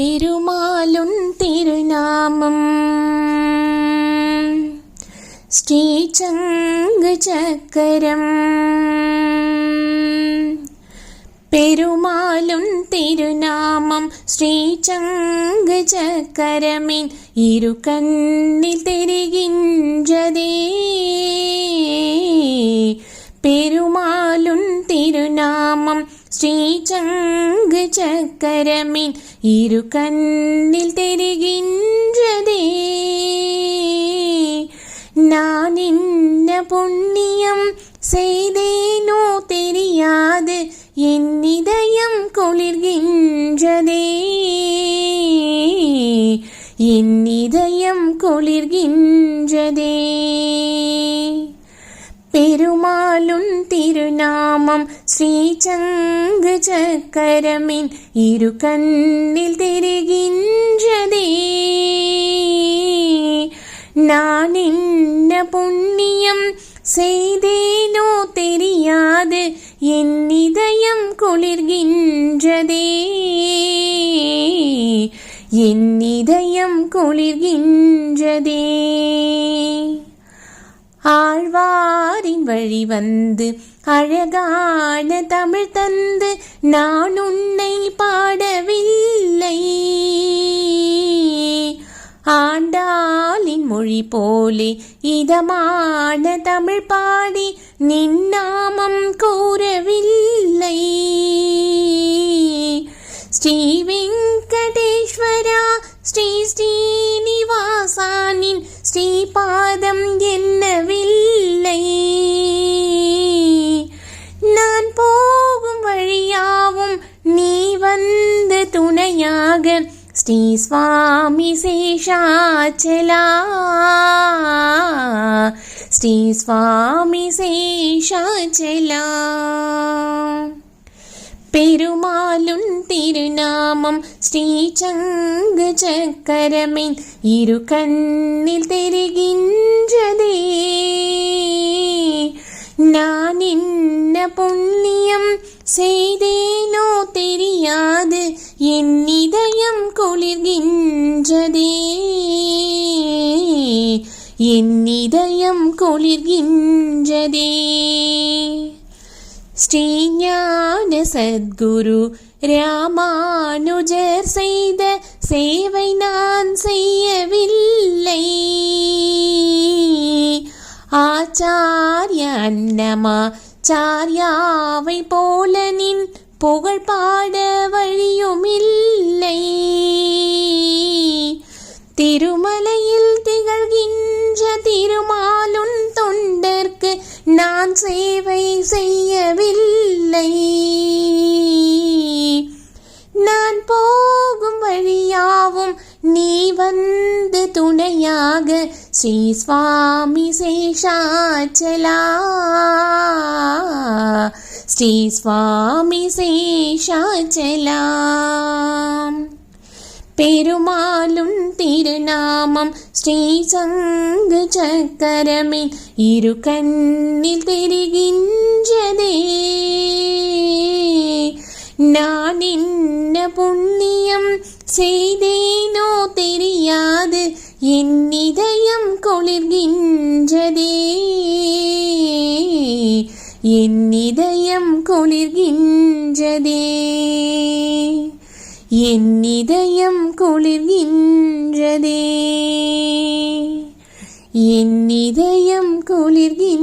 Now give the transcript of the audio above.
பெருமாளுன் திருநாமம் ஸ்ரீசங்கு சக்கரம் பெருமாளுன் திருநாமம் ஸ்ரீசங்கு சக்கரமின் இரு கண்ணில் தெரிகின்றதே பெருமாளுன் திருநாமம் ஸ்ரீசங்கு சக்கரமின் இரு கண்ணில் தெரிகின்றதே. நான் என்ன புண்ணியம் செய்தேனோ தெரியாது என் இதயம் குளிர்கின்றதே. என் இதயம் குளிர்கின்றதே. பெருமாளுன் திருநாமம் ஸ்ரீசங்கு சக்கரமின் இரு கண்ணில் தெரிகின்றதே. நான் என்ன புண்ணியம் செய்தேனோ தெரியாது என் இதயம் குளிர்கின்றதே. என் இதயம் குளிர்கின்றதே. ஆழ்வாரின் வழி வந்து அழகான தமிழ் தந்து நான் உன்னை பாடவில்லை. ஆண்டாளின் மொழி போலே இதமான தமிழ் பாடி நின்னாமம் கூறவில்லை. ஸ்ரீ வெங்கடேஸ்வரா ஸ்ரீ ஸ்ரீனிவாசானின் ஸ்ரீபாதம் என்னவில்லை துணையாக ஸ்ரீ சுவாமி சேஷாச்சலா. ஸ்ரீ சுவாமி சேஷாச்சலா. பெருமாளுன் திருநாமம் ஸ்ரீசங்கு சக்கரமின் இரு கண்ணில் தெரிகின்றதே. நான் என்ன புண்ணியம் செய்தேனோ தெரியாது என் இதயம் குளிர்கின்றதே. என் இதயம் குளிர்கின்றதே. ஸ்ரீஞான சத்குரு ராமானுஜர் செய்த சேவை நான் செய்யவில்லை. ஆச்சாரிய அன்னமா சாரியாவை போல நின் புகழ் பாட வழியும் இல்லை. திருமலையில் திகழ்கின்ற திருமாலுன் தொண்டர்க்கு நான் சேவை செய்யவில்லை. நான் போகும் வழியாவும் நீ வந்து துணையாக ஸ்ரீ சுவாமி சேஷாச்சலா. ஸ்ரீ சுவாமி சேஷாச்சலாம். பெருமாளுன் திருநாமம் ஸ்ரீ சங்கு சக்கரமின் இரு கண்ணில் தெரிகின்றதே நான் என்ன புண்ணியம் செய்தேனோ தெரியாது என் இதயம் குளிர்கின்றதே. என் இதயம் குளிர்கின்றதே. என் இதயம் குளிர்கின்றதே. என் இதயம் குளிர்கின்றதே.